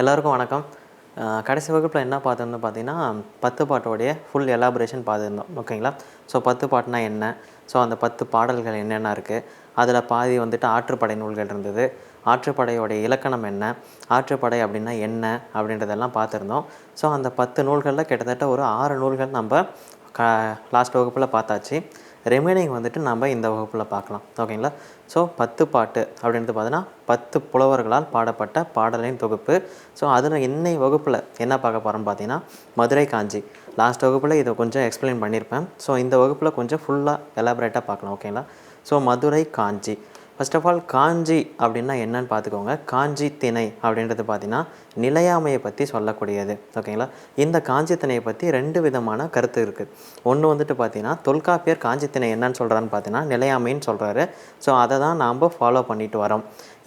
எல்லாருக்கும் வணக்கம். கடைசி வகுப்பில் என்ன பார்த்துருந்தோம் பார்த்தீங்கன்னா பத்து பாட்டோடைய ஃபுல் எலாபரேஷன் பார்த்துருந்தோம். ஓகேங்களா? ஸோ பத்து பாட்டுனா என்ன? ஸோ அந்த பத்து பாடல்கள் என்னென்ன இருக்குது அதில் பாதி வந்துட்டு ஆற்றுப்படை நூல்கள் இருந்தது. ஆற்றுப்படையோடைய இலக்கணம் என்ன? ஆற்றுப்படை அப்படின்னா என்ன? அப்படின்றதெல்லாம் பார்த்துருந்தோம். ஸோ அந்த பத்து நூல்களில் கிட்டத்தட்ட ஒரு ஆறு நூல்கள் நம்ம க லாஸ்ட் வகுப்பில் பார்த்தாச்சு. ரெமைனிங் வந்துட்டு நம்ம இந்த வகுப்பில் பார்க்கலாம். ஓகேங்களா? ஸோ பத்து பாட்டு அப்படின்றது பார்த்தீங்கன்னா பத்து புலவர்களால் பாடப்பட்ட பாடலின் தொகுப்பு. ஸோ அதில் இன்னை வகுப்பில் என்ன பார்க்க போகிறோம்னு பார்த்தீங்கன்னா மதுரை காஞ்சி. லாஸ்ட் வகுப்பில் இதை கொஞ்சம் எக்ஸ்பிளைன் பண்ணியிருப்பேன் ஸோ இந்த வகுப்பில் கொஞ்சம் ஃபுல்லாக எலாபரேட்டாக பார்க்கலாம். ஓகேங்களா? So Madurai Kanchi. First of all Kanchi அப்படின்னா என்னன்னு பார்த்துக்கோங்க. காஞ்சி திணை அப்படின்றது பார்த்தீங்கன்னா நிலையாமையை பற்றி சொல்லக்கூடியது. ஓகேங்களா இந்த காஞ்சி திணையை பற்றி ரெண்டு விதமான கருத்து இருக்குது ஒன்று வந்துட்டு பார்த்தீங்கன்னா தொல்காப்பியர் காஞ்சி திணை என்னன்னு சொல்கிறான்னு பார்த்தீங்கன்னா நிலையாமைன்னு சொல்கிறாரு ஸோ அதை தான் நாம் ஃபாலோ பண்ணிட்டு வரோம்.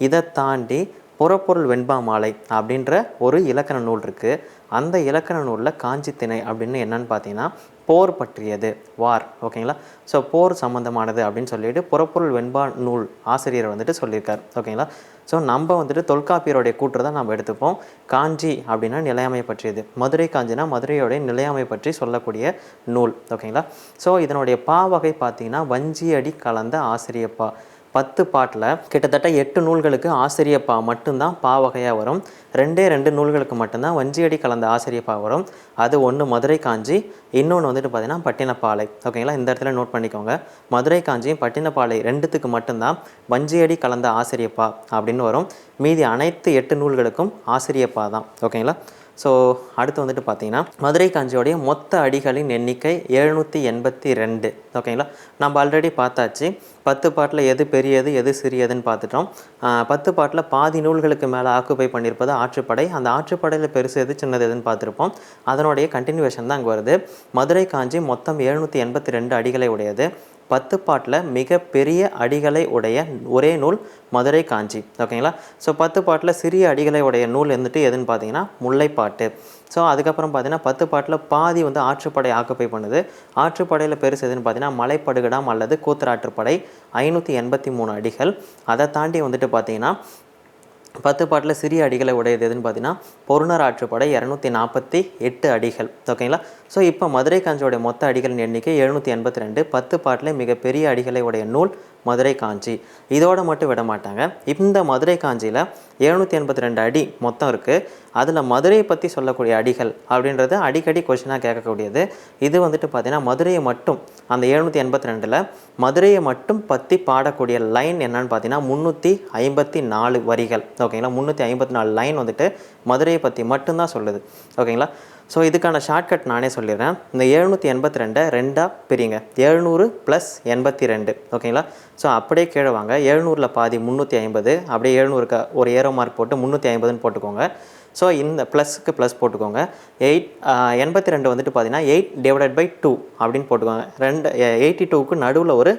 இதை தாண்டி புறப்பொருள் வெண்பா மாலை அப்படின்ற ஒரு இலக்கண நூல் இருக்குது அந்த இலக்கண நூலில் காஞ்சி திணை அப்படின்னு என்னன்னு பார்த்தீங்கன்னா போர் பற்றியது வார் ஓகேங்களா ஸோ போர் சம்மந்தமானது அப்படின்னு சொல்லிட்டு புறப்பொருள் வெண்பா நூல் ஆசிரியர் வந்துட்டு சொல்லியிருக்கார் ஓகேங்களா ஸோ நம்ம வந்துட்டு தொல்காப்பியருடைய கூற்று தான் நம்ம எடுத்துப்போம். காஞ்சி அப்படின்னா நிலையாமை பற்றியது. மதுரை காஞ்சினா மதுரையோடைய நிலையாமை பற்றி சொல்லக்கூடிய நூல் ஓகேங்களா ஸோ இதனுடைய பா வகை பார்த்தீங்கன்னா வஞ்சியடி கலந்த ஆசிரியப்பா. பத்து பாட்டில் கிட்டத்தட்ட எட்டு நூல்களுக்கு ஆசிரியப்பா மட்டும்தான் பா வகையாக வரும். ரெண்டே ரெண்டு நூல்களுக்கு மட்டும்தான் வஞ்சியடி கலந்த ஆசிரியப்பா வரும். அது ஒன்று மதுரை காஞ்சி இன்னொன்று வந்துட்டு பார்த்தீங்கன்னா பட்டினப்பாலை. ஓகேங்களா? இந்த இடத்துல நோட் பண்ணிக்கோங்க. மதுரை காஞ்சியும் பட்டினப்பாலை ரெண்டுத்துக்கு மட்டும்தான் வஞ்சியடி கலந்த ஆசிரியப்பா அப்படின்னு வரும். மீதி அனைத்து எட்டு நூல்களுக்கும் ஆசிரியப்பா தான். ஓகேங்களா? ஸோ அடுத்து வந்துட்டு பார்த்தீங்கன்னா மதுரை காஞ்சியோடைய மொத்த அடிகளின் எண்ணிக்கை எழுநூற்றி எண்பத்தி ரெண்டு. ஓகேங்களா? நம்ம ஆல்ரெடி பார்த்தாச்சு. பத்து பாட்டில் எது பெரியது எது சிறியதுன்னு பார்த்துட்டோம். பத்து பாட்டில் பாதி நூல்களுக்கு மேலே ஆக்குப்பை பண்ணியிருப்பது ஆற்றுப்படை. அந்த ஆற்றுப்படையில் பெருசு எது சின்னது எதுன்னு பார்த்துருப்போம். அதனுடைய கண்டினியூவேஷன் தான் அங்கே வருது. மதுரை காஞ்சி மொத்தம் எழுநூற்றி எண்பத்தி ரெண்டு அடிகளை உடையது. பத்து பாட்டில் மிகப்பெரிய அடிகளை உடைய ஒரே நூல் மதுரை காஞ்சி. ஓகேங்களா? ஸோ பத்து பாட்டில் சிறிய அடிகளை உடைய நூல் வந்துட்டு எதுன்னு பார்த்தீங்கன்னா முல்லைப்பாட்டு. ஸோ அதுக்கப்புறம் பார்த்தீங்கன்னா பத்து பாட்டில் பாதி வந்து ஆற்றுப்படை ஆக்குப்பை பண்ணுது. ஆற்றுப்படையில் பெருசு எதுன்னு பார்த்தீங்கன்னா மலைப்படுகடாம் அல்லது கூத்தராற்றுப்படை ஐநூற்றி எண்பத்தி மூணு அடிகள். அதை தாண்டி வந்துட்டு பார்த்தீங்கன்னா பத்து பாட்டில் சிறிய அடிகளை உடையது எதுன்னு பார்த்தீங்கன்னா பொருணர் ஆற்றுப்படை இரநூத்தி நாற்பத்தி எட்டு அடிகள். ஓகேங்களா ஸோ இப்போ மதுரை காஞ்சியோடைய மொத்த அடிகளின் எண்ணிக்கை எழுநூற்றி எண்பத்தி ரெண்டு. பத்து பாட்டில் மிகப்பெரிய அடிகளை உடைய நூல் மதுரை காஞ்சி. இதோடு மட்டும் விட மாட்டாங்க. இந்த மதுரை காஞ்சியில் எழுநூற்றி எண்பத்தி ரெண்டு அடி மொத்தம் இருக்குது அதில் மதுரையை பற்றி சொல்லக்கூடிய அடிகள் அப்படின்றது அடிக்கடி கொஷினாக கேட்கக்கூடியது. இது வந்துட்டு பார்த்தீங்கன்னா மதுரையை மட்டும் அந்த எழுநூற்றி எண்பத்தி ரெண்டில் மதுரையை மட்டும் பற்றி பாடக்கூடிய லைன் என்னன்னு பார்த்தீங்கன்னா முந்நூற்றி ஐம்பத்தி நாலு வரிகள். ஓகேங்களா முந்நூற்றி ஐம்பத்தி நாலு லைன் வந்துட்டு மதுரையை பற்றி மட்டும்தான் சொல்லுது. ஓகேங்களா ஸோ இதுக்கான ஷார்ட்கட் நானே சொல்லிடுறேன். இந்த எழுநூற்றி எண்பத்தி ரெண்டை ரெண்டாக பிரிங்க. எழுநூறு ப்ளஸ் எண்பத்தி ரெண்டு. ஓகேங்களா? ஸோ அப்படியே கீழே வாங்க. எழுநூறில் பாதி முந்நூற்றி ஐம்பது. அப்படியே எழுநூறுக்கு ஒரு ஏரோ மார்க் போட்டு முந்நூற்றி ஐம்பதுன்னு போட்டுக்கோங்க. ஸோ இந்த ப்ளஸ்க்கு ப்ளஸ் போட்டுக்கோங்க. எயிட் எண்பத்தி ரெண்டு வந்துட்டு பார்த்தீங்கன்னா எயிட் டிவைடட் பை டூ அப்படின்னு போட்டுக்கோங்க. ரெண்டு எயிட்டி டூக்கு நடுவில் ஒரு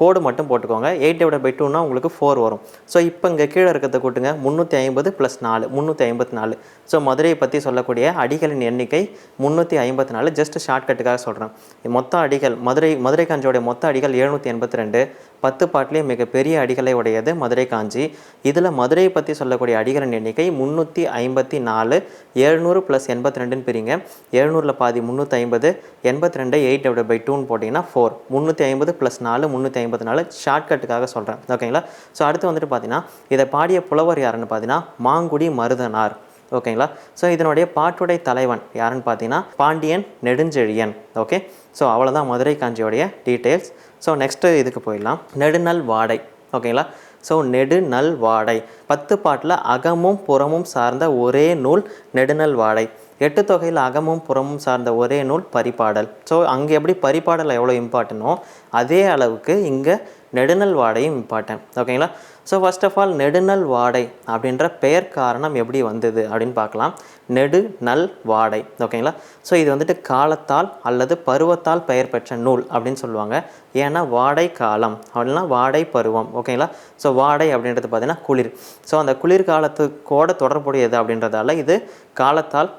கோடு மட்டும் போட்டுக்கோங்க. எயிட் டிவைட் பை டூனா உங்களுக்கு ஃபோர் வரும். ஸோ இப்போ இங்கே கீழே இருக்கிறத கூட்டுங்க. முந்நூற்றி ஐம்பது ப்ளஸ் நாலு முந்நூற்றி ஐம்பத்தி நாலு. ஸோ மதுரையை பற்றி சொல்லக்கூடிய அடிகளின் எண்ணிக்கை முந்நூற்றி ஐம்பத்தி நாலு. ஜஸ்ட் ஷார்ட்கட்டுக்காக சொல்கிறேன் மொத்த அடிகள் மதுரை மதுரை காஞ்சியோடைய மொத்த அடிகள் எழுநூற்றி எண்பத்தி ரெண்டு. பத்து பாட்டிலே மிகப்பெரிய அடிகளை உடையது மதுரை காஞ்சி. இதில் மதுரையை பற்றி சொல்லக்கூடிய அடிகளின் எண்ணிக்கை முந்நூற்றி ஐம்பத்தி நாலு எழுநூறு ப்ளஸ் எண்பத்தி ரெண்டுன்னு பிரிங்க. எழுநூறில் பாதி முந்நூற்றி ஐம்பது எண்பத்தி ரெண்டு எயிட் டிவைட் பை டூன்னு போட்டிங்கன்னா ஃபோர் முந்நூற்றி ஐம்பது ப்ளஸ் நாலு முந்நூற்றி ஐம்பத்தி நாலு ஷார்ட்கட்டுக்காக சொல்கிறேன் ஓகேங்களா ஸோ அடுத்து வந்துட்டு பார்த்தீங்கன்னா இதை பாடிய புலவர் யாருன்னு பார்த்தீங்கன்னா மாங்குடி மருதனார். ஓகேங்களா? ஸோ இதனுடைய பாட்டுடை தலைவன் யாருன்னு பார்த்தீங்கன்னா பாண்டியன் நெடுஞ்செழியன். ஓகே ஸோ அவ்வளோதான் மதுரை காஞ்சியோடைய டீட்டெயில்ஸ் ஸோ நெக்ஸ்ட்டு இதுக்கு போயிடலாம். நெடுநல் வாடை. ஓகேங்களா? ஸோ நெடுநல் வாடை. பத்து பாட்டில் அகமும் புறமும் சார்ந்த ஒரே நூல் நெடுநல் வாடை. எட்டு தொகையில் அகமும் புறமும் சார்ந்த ஒரே நூல் பரிபாடல். ஸோ அங்கே எப்படி பரிபாடல் எவ்வளோ இம்பார்ட்டனோ அதே அளவுக்கு இங்கே நெடுநல் வாடையும் இம்பார்ட்டன்ட் ஓகேங்களா? ஸோ ஃபர்ஸ்ட் ஆஃப் ஆல் நெடுநல் வாடை அப்படின்ற பெயர் காரணம் எப்படி வந்தது அப்படின்னு பார்க்கலாம். நெடு நல் வாடை ஓகேங்களா ஸோ இது வந்துட்டு காலத்தால் அல்லது பருவத்தால் பெயர் பெற்ற நூல் அப்படின்னு சொல்லுவாங்க. ஏன்னா வாடை காலம் அப்படின்னா வாடை பருவம் ஓகேங்களா ஸோ வாடை அப்படின்றது பார்த்தீங்கன்னா குளிர். ஸோ அந்த குளிர்காலத்துக்கோட தொடர்புடையது அப்படின்றதால இது காலத்தால்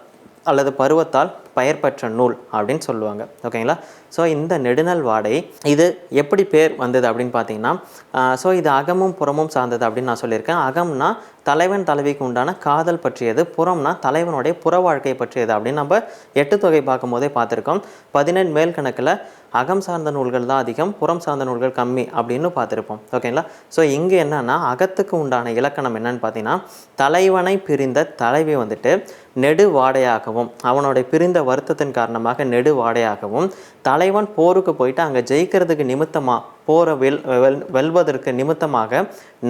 அல்லது பருவத்தால் பெயர் பெற்ற நூல் அப்படின்னு சொல்லுவாங்க ஓகேங்களா ஸோ இந்த நெடுநல் வாடை இது எப்படி பேர் வந்தது அப்படின்னு பார்த்தீங்கன்னா ஸோ இது அகமும் புறமும் சார்ந்தது அப்படின்னு நான் சொல்லியிருக்கேன். அகம்னா தலைவன் தலைவிக்கு உண்டான காதல் பற்றியது புறம்னா தலைவனுடைய புற வாழ்க்கை பற்றியது அப்படின்னு நம்ம எட்டு தொகை பார்க்கும் போதே பார்த்துருக்கோம். பதினெண் மேல் கணக்கில் அகம் சார்ந்த நூல்கள் தான் அதிகம் புறம் சார்ந்த நூல்கள் கம்மி அப்படின்னு பார்த்துருப்போம். ஓகேங்களா ஸோ இங்கே என்னன்னா அகத்துக்கு உண்டான இலக்கணம் என்னன்னு பார்த்தீங்கன்னா தலைவனை பிரிந்த தலைவி வந்துட்டு நெடு வாடையாகவும் அவனுடைய பிரிந்த வருத்தத்தின் காரணமாக நெடு வாடையாகவும் தலைவன் போருக்கு போயிட்டு அங்கே ஜெயிக்கிறதுக்கு நிமித்தமாக போரை வெல் வெல் வெல்வதற்கு நிமித்தமாக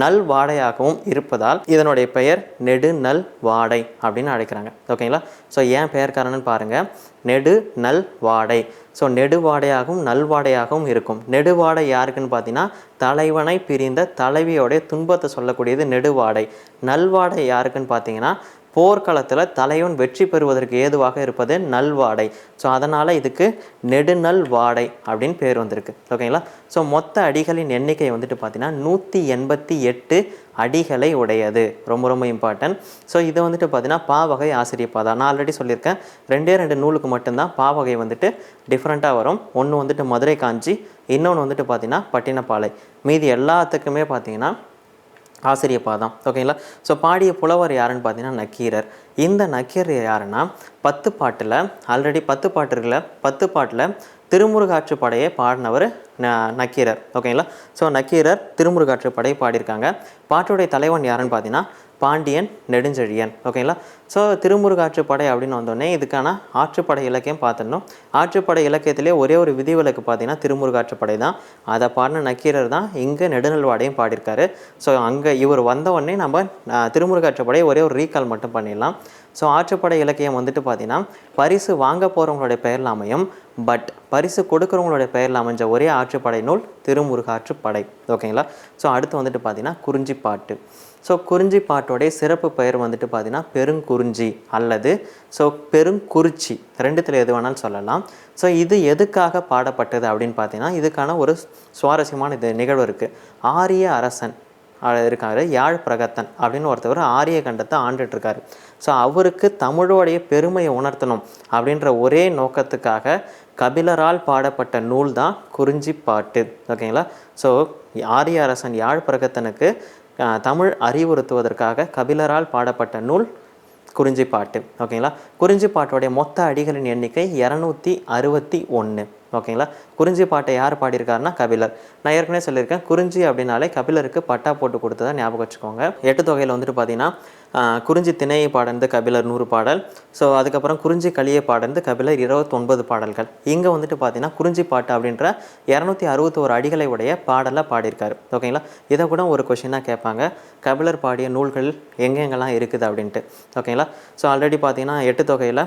நல் வாடையாகவும் இருப்பதால் இதனுடைய பெயர் நெடு நல் வாடை அப்படின்னு அழைக்கிறாங்க. ஓகேங்களா? ஸோ ஏன் பெயர் காரணம்னு பாருங்கள் நெடு நல் வாடை. ஸோ நெடுவாடையாகவும் நல்வாடையாகவும் இருக்கும். நெடுவாடை யாருக்குன்னு பார்த்தீங்கன்னா தலைவனை பிரிந்த தலைவியோடைய துன்பத்தை சொல்லக்கூடியது நெடுவாடை நல்வாடை யாருக்குன்னு பார்த்தீங்கன்னா போர்க்களத்தில் தலைவன் வெற்றி பெறுவதற்கு ஏதுவாக இருப்பது நல்வாடை. ஸோ அதனால் இதுக்கு நெடுநல் வாடை அப்படின்னு பேர் வந்திருக்கு. ஓகேங்களா ஸோ மொத்த அடிகளின் எண்ணிக்கை வந்துட்டு பார்த்தீங்கன்னா நூற்றி எண்பத்தி எட்டு அடிகளை உடையது. ரொம்ப ரொம்ப இம்பார்ட்டன்ட் ஸோ இது வந்துட்டு பார்த்தீங்கன்னா பாவகை ஆசிரியப்பா தான் நான் ஆல்ரெடி சொல்லியிருக்கேன். ரெண்டே ரெண்டு நூலுக்கு மட்டும்தான் பாவகை வந்துட்டு டிஃப்ரெண்ட்டாக வரும். ஒன்று வந்துட்டு மதுரை காஞ்சி இன்னொன்று வந்துட்டு பார்த்தீங்கன்னா பட்டினப்பாலை. மீதி எல்லாத்துக்குமே பார்த்தீங்கன்னா ஆசிரிய பாதம். ஓகேங்களா ஸோ பாடிய புலவர் யாருன்னு பார்த்தீங்கன்னா நக்கீரர். இந்த நக்கீரர் யாருன்னா பத்து பாட்டில் ஆல்ரெடி பத்து பாட்டு இருக்குல்ல பத்து பாட்டில் திருமுருகாற்று படையை பாடினவர் ந நக்கீரர். ஓகேங்களா ஸோ நக்கீரர் திருமுருகாற்று படையை பாடியிருக்காங்க. பாட்டுடைய தலைவன் யாருன்னு பார்த்தீங்கன்னா பாண்டியன் நெடுஞ்செழியன். ஓகேங்களா ஸோ திருமுருகாற்றுப்படை அப்படின்னு வந்தோடனே இதுக்கான ஆற்றுப்படை இலக்கியம் பார்த்துடணும். ஆற்றுப்படை இலக்கியத்திலே ஒரே ஒரு விதிவிலக்கு பார்த்தீங்கன்னா திருமுருகாற்றுப்படை தான். அதை பாடின நக்கீரர் தான் இங்கே நெடுநல்வாடையும் பாடியிருக்காரு. ஸோ அங்கே இவர் வந்தவுடனே நம்ம ஆஹ், ஒரே ஒரு ரீகால் மட்டும் பண்ணிடலாம். ஸோ ஆற்றுப்படை இலக்கியம் வந்துட்டு பார்த்தீங்கன்னா பரிசு வாங்க போகிறவங்களுடைய பெயரில் அமையும் பட் பரிசு கொடுக்குறவங்களுடைய பெயரில் அமைஞ்ச ஒரே ஆற்றுப்படை நூல் திருமுருகாற்றுப்படை ஓகேங்களா ஸோ அடுத்து வந்துட்டு பார்த்தீங்கன்னா குறிஞ்சிப்பாட்டு. ஸோ குறிஞ்சி பாட்டோடைய சிறப்பு பெயர் வந்துட்டு பார்த்திங்கன்னா பெருங்குறிஞ்சி அல்லது ஸோ பெருங்குறிச்சி. ரெண்டுத்தில் எது வேணாலும் சொல்லலாம். ஸோ இது எதுக்காக பாடப்பட்டது அப்படின்னு பார்த்தீங்கன்னா இதுக்கான ஒரு சுவாரஸ்யமான இது நிகழ்வு இருக்குது ஆரிய அரசன் இருக்காரு யாழ் பிரகத்தன் அப்படின்னு ஒருத்தவர் ஆரிய கண்டத்தை ஆண்டுட்ருக்காரு ஸோ அவருக்கு தமிழோடைய பெருமையை உணர்த்தணும் அப்படின்ற ஒரே நோக்கத்துக்காக கபிலரால் பாடப்பட்ட நூல் தான் குறிஞ்சிப்பாட்டு ஓகேங்களா ஸோ ஆரிய அரசன் யாழ் பிரகத்தனுக்கு தமிழ் அறிவுறுத்துவதற்காக கபிலரால் பாடப்பட்ட நூல் குறிஞ்சிப்பாட்டு ஓகேங்களா குறிஞ்சிப்பாட்டோடைய மொத்த அடிகளின் எண்ணிக்கை இரநூத்தி அறுபத்தி ஒன்று ஓகேங்களா? குறிஞ்சி பாட்டை யார் பாடியிருக்காருன்னா கபிலர். நான் ஏற்கனவே சொல்லியிருக்கேன் குறிஞ்சி அப்படின்னாலே கபிலருக்கு பட்டா போட்டு கொடுத்ததா ஞாபகம் வச்சுக்கோங்க. எட்டு தொகையில் வந்துட்டு பார்த்தீங்கன்னா குறிஞ்சி திணையை பாடந்து கபிலர் நூறு பாடல். ஸோ அதுக்கப்புறம் குறிஞ்சி களியை பாடந்து கபிலர் இருபத்தொன்பது பாடல்கள். இங்கே வந்துட்டு பார்த்தீங்கன்னா குறிஞ்சி பாட்டு அப்படின்ற இரநூத்தி அறுபத்தோரு அடிகளை உடைய பாடலை பாடியிருக்காரு. ஓகேங்களா? இதை கூட ஒரு கொஷினாக கேட்பாங்க. கபிலர் பாடிய நூல்கள் எங்கெங்கெல்லாம் இருக்குது அப்படின்ட்டு. ஓகேங்களா? ஸோ ஆல்ரெடி பார்த்தீங்கன்னா எட்டு தொகையில்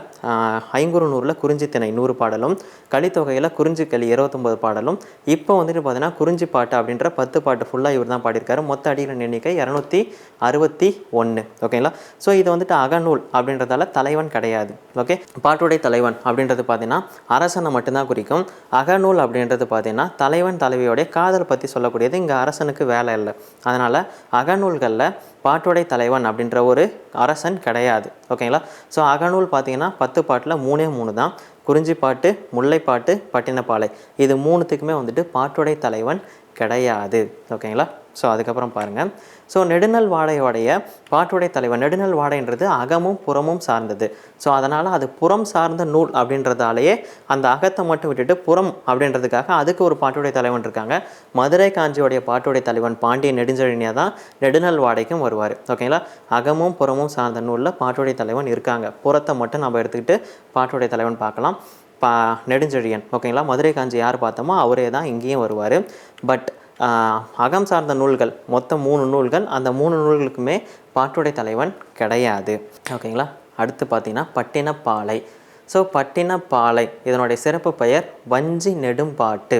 ஐங்குறு நூறில் குறிஞ்சி திணை நூறு பாடலும் கலித்தொகையில் குறிஞ்சி இருபத்தொம்பது பாடலும் இப்போ வந்துட்டு பார்த்தீங்கன்னா குறிஞ்சி பாட்டு அப்படின்ற பத்து பாட்டு ஃபுல்லாக இவர் தான் பாடியிருக்காரு. மொத்த அடிகளின் எண்ணிக்கை இரநூத்தி அறுபத்தி ஒன்று ஓகேங்களா ஸோ இது வந்துட்டு அகநூல் அப்படின்றதால தலைவன் கிடையாது. ஓகே பாட்டுடைய தலைவன் அப்படின்றது பார்த்தீங்கன்னா அரசனை மட்டும்தான் குறிக்கும். அகநூல் அப்படின்றது பார்த்தீங்கன்னா தலைவன் தலைவியோடைய காதல் பற்றி சொல்லக்கூடியது இங்கே அரசனுக்கு வேலை இல்லை. அதனால் அகநூல்களில் பாட்டுடை தலைவன் அப்படின்ற ஒரு அரசன் கிடையாது. ஓகேங்களா ஸோ அகநூல் பார்த்தீங்கன்னா பத்து பாட்டில் மூணே மூணு தான் குறிஞ்சிப்பாட்டு முல்லைப்பாட்டு பட்டினப்பாலை. இது மூணுத்துக்குமே வந்துட்டு பாட்டுடை தலைவன் கிடையாது. ஓகேங்களா ஸோ அதுக்கப்புறம் பாருங்கள் ஸோ நெடுநல் வாடையோடைய பாட்டுடைய தலைவன் நெடுநல் வாடைன்றது அகமும் புறமும் சார்ந்தது. ஸோ அதனால் அது புறம் சார்ந்த நூல் அப்படின்றதாலேயே அந்த அகத்தை மட்டும் விட்டுட்டு புறம் அப்படின்றதுக்காக அதுக்கு ஒரு பாட்டுடைய தலைவன் இருக்காங்க. மதுரை காஞ்சியோடைய பாட்டுடைய தலைவன் பாண்டிய நெடுஞ்செழினியாக தான் நெடுநல் வாடைக்கும் வருவார். ஓகேங்களா அகமும் புறமும் சார்ந்த நூலில் பாட்டுடைய தலைவன் இருக்காங்க. புறத்தை மட்டும் நம்ம எடுத்துக்கிட்டு பாட்டுடைய தலைவன் பார்க்கலாம். பா நெடுஞ்செழியன். ஓகேங்களா? மதுரை காஞ்சி யார் பார்த்தோமோ அவரே தான் இங்கேயும் வருவார். பட் அகம் சார்ந்த நூல்கள் மொத்தம் மூணு நூல்கள் அந்த மூணு நூல்களுக்குமே பாட்டுடை தலைவன் கிடையாது. ஓகேங்களா? அடுத்து பார்த்தீங்கன்னா பட்டினப்பாலை. ஸோ பட்டினப்பாலை இதனுடைய சிறப்பு பெயர் வஞ்சி நெடும்பாட்டு.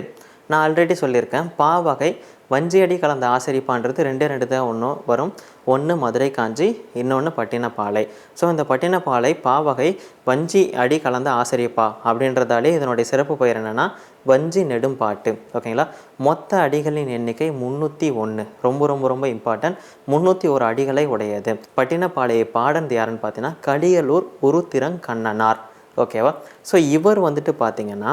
நான் ஆல்ரெடி சொல்லியிருக்கேன். பாவகை வஞ்சியடி கலந்த ஆசிரிப்பான்றது ரெண்டே ரெண்டு தான் ஒன்று வரும். ஒன்று மதுரை காஞ்சி இன்னொன்று பட்டினப்பாலை. ஸோ இந்த பட்டினப்பாலை பாவகை வஞ்சி அடி கலந்த ஆசிரியப்பா அப்படின்றதாலே இதனுடைய சிறப்பு பெயர் என்னென்னா வஞ்சி நெடும்பாட்டு. ஓகேங்களா மொத்த அடிகளின் எண்ணிக்கை முந்நூற்றி ஒன்று ரொம்ப ரொம்ப ரொம்ப இம்பார்ட்டன்ட் முந்நூற்றி ஒரு அடிகளை உடையது. பட்டினப்பாளையை பாடந்து யாருன்னு பார்த்தீங்கன்னா கடியலூர் உருத்திரங் கண்ணனார் ஓகேவா? ஸோ இவர் வந்துட்டு பார்த்தீங்கன்னா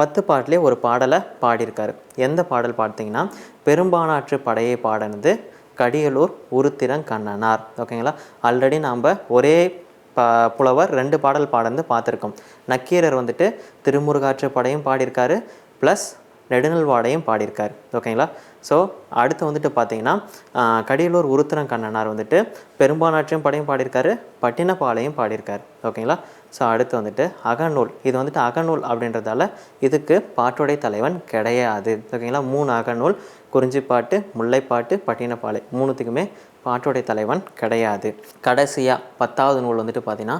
பத்து பாட்டிலே ஒரு பாடலை பாடியிருக்காரு. எந்த பாடல் பார்த்தீங்கன்னா பெரும்பானாற்று படையை பாடினது கடியலூர் உருத்திரங்கண்ணனார் ஓகேங்களா? ஆல்ரெடி நாம் ஒரே ப புலவர் ரெண்டு பாடல் பாடந்து பார்த்துருக்கோம் நக்கீரர் வந்துட்டு திருமுருகாற்று படையும் பாடியிருக்காரு. ப்ளஸ் நெடுநல்வாடையும் பாடியிருக்கார். ஓகேங்களா ஸோ அடுத்து வந்துட்டு பார்த்தீங்கன்னா கடியலூர் உருத்திரன் கண்ணனார் வந்துட்டு பெரும்பானாற்றையும் படையும் பாடியிருக்காரு பட்டினப்பாளையும் பாடியிருக்கார். ஓகேங்களா ஸோ அடுத்து வந்துட்டு அகநூல். இது வந்துட்டு அகநூல் அப்படின்றதால இதுக்கு பாட்டுடை தலைவன் கிடையாது. ஓகேங்களா மூணு அகநூல் குறிஞ்சிப்பாட்டு முல்லைப்பாட்டு பட்டினப்பாலை மூணுத்துக்குமே பாட்டுடை தலைவன் கிடையாது. கடைசியாக பத்தாவது நூல் வந்துட்டு பார்த்தீங்கன்னா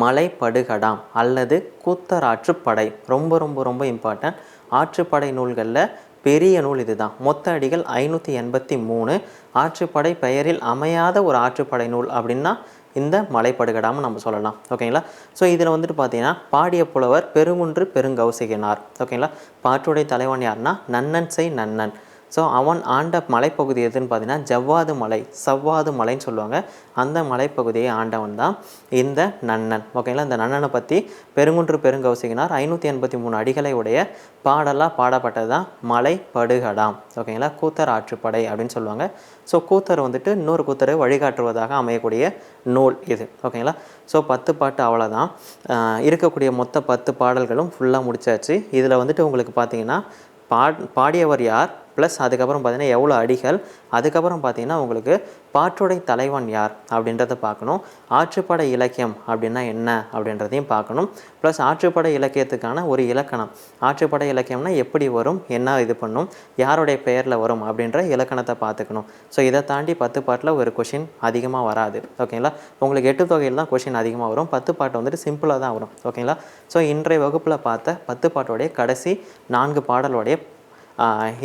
மலைப்படுகடாம் அல்லது கூத்தராற்று படை ரொம்ப ரொம்ப ரொம்ப இம்பார்ட்டன்ட் ஆற்றுப்படை நூல்களில் பெரிய நூல் இதுதான். மொத்த அடிகள் ஐநூற்றி எண்பத்தி மூணு. ஆற்றுப்படை பெயரில் அமையாத ஒரு ஆற்றுப்படை நூல் அப்படின்னா இந்த மலைப்படுகடாமல் நம்ம சொல்லலாம். ஓகேங்களா? ஸோ இதில் வந்துட்டு பார்த்தீங்கன்னா பாடிய புலவர் பெருங்குன்று பெருங்கௌசிகனார். ஓகேங்களா? பாட்டுடைய தலைவன் யாருன்னா நன்னன் செய் நன்னன். ஸோ அவன் ஆண்ட மலைப்பகுதி எதுன்னு பார்த்தீங்கன்னா ஜவ்வாது மலை சவ்வாது மலைன்னு சொல்லுவாங்க. அந்த மலைப்பகுதியை ஆண்டவன் தான். இந்த நன்னன். ஓகேங்களா இந்த நன்னனை பற்றி பெருங்குன்று பெருங்கௌசிகனார் ஐநூற்றி எண்பத்தி மூணு அடிகளை உடைய பாடலாக பாடப்பட்டது தான் மலை படுகடாம் ஓகேங்களா கூத்தர் ஆற்றுப்படை அப்படின்னு சொல்லுவாங்க. ஸோ கூத்தர் வந்துட்டு இன்னொரு கூத்தரை வழிகாட்டுவதாக அமையக்கூடிய நூல் இது. ஓகேங்களா ஸோ பத்து பாட்டு அவ்வளோதான் இருக்கக்கூடிய மொத்த பத்து பாடல்களும் ஃபுல்லாக முடிச்சாச்சு. இதில் வந்துட்டு உங்களுக்கு பார்த்தீங்கன்னா பாட் பாடியவர் யார்? ப்ளஸ் அதுக்கப்புறம் பார்த்தீங்கன்னா எவ்வளோ அடிகள்? அதுக்கப்புறம் பார்த்தீங்கன்னா உங்களுக்கு பாட்டுடை தலைவன் யார் அப்படின்றத பார்க்கணும். ஆற்றுப்படை இலக்கியம் அப்படின்னா என்ன அப்படின்றதையும் பார்க்கணும். ப்ளஸ் ஆற்றுப்படை இலக்கியத்துக்கான ஒரு இலக்கணம். ஆற்றுப்படை இலக்கியம்னா எப்படி வரும்? என்ன இது பண்ணும்? யாருடைய பெயரில் வரும் அப்படின்ற இலக்கணத்தை பார்த்துக்கணும். ஸோ இதை தாண்டி பத்து பாட்டில் ஒரு கொஷின் அதிகமாக வராது. ஓகேங்களா உங்களுக்கு எட்டு தொகையில் தான் கொஷின் அதிகமாக வரும். பத்து பாட்டு வந்துட்டு சிம்பிளாக தான் வரும். ஓகேங்களா ஸோ இன்றைய வகுப்பில் பார்த்த பத்து பாட்டோடைய கடைசி நான்கு பாடலோடைய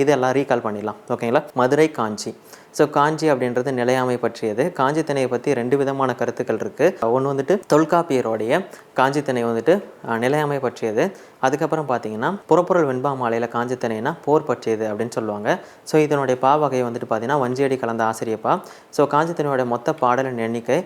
இதெல்லாம் ரீகால் பண்ணிடலாம். ஓகேங்களா மதுரை காஞ்சி. ஸோ காஞ்சி அப்படின்றது நிலையாமை பற்றியது. காஞ்சி திணையை பற்றி ரெண்டு விதமான கருத்துக்கள் இருக்குது ஒன்று வந்துட்டு தொல்காப்பியருடைய காஞ்சி திணை வந்துட்டு நிலையாமை பற்றியது. அதுக்கப்புறம் பார்த்தீங்கன்னா புறப்பொருள் வெண்பா மாலையில் காஞ்சி திணைனா போர் பற்றியது அப்படின்னு சொல்லுவாங்க. ஸோ இதனுடைய பாவகையை வந்துட்டு பார்த்தீங்கன்னா வஞ்சியடி கலந்த ஆசிரியப்பா. ஸோ காஞ்சி திணையோட மொத்த பாடலின் எண்ணிக்கை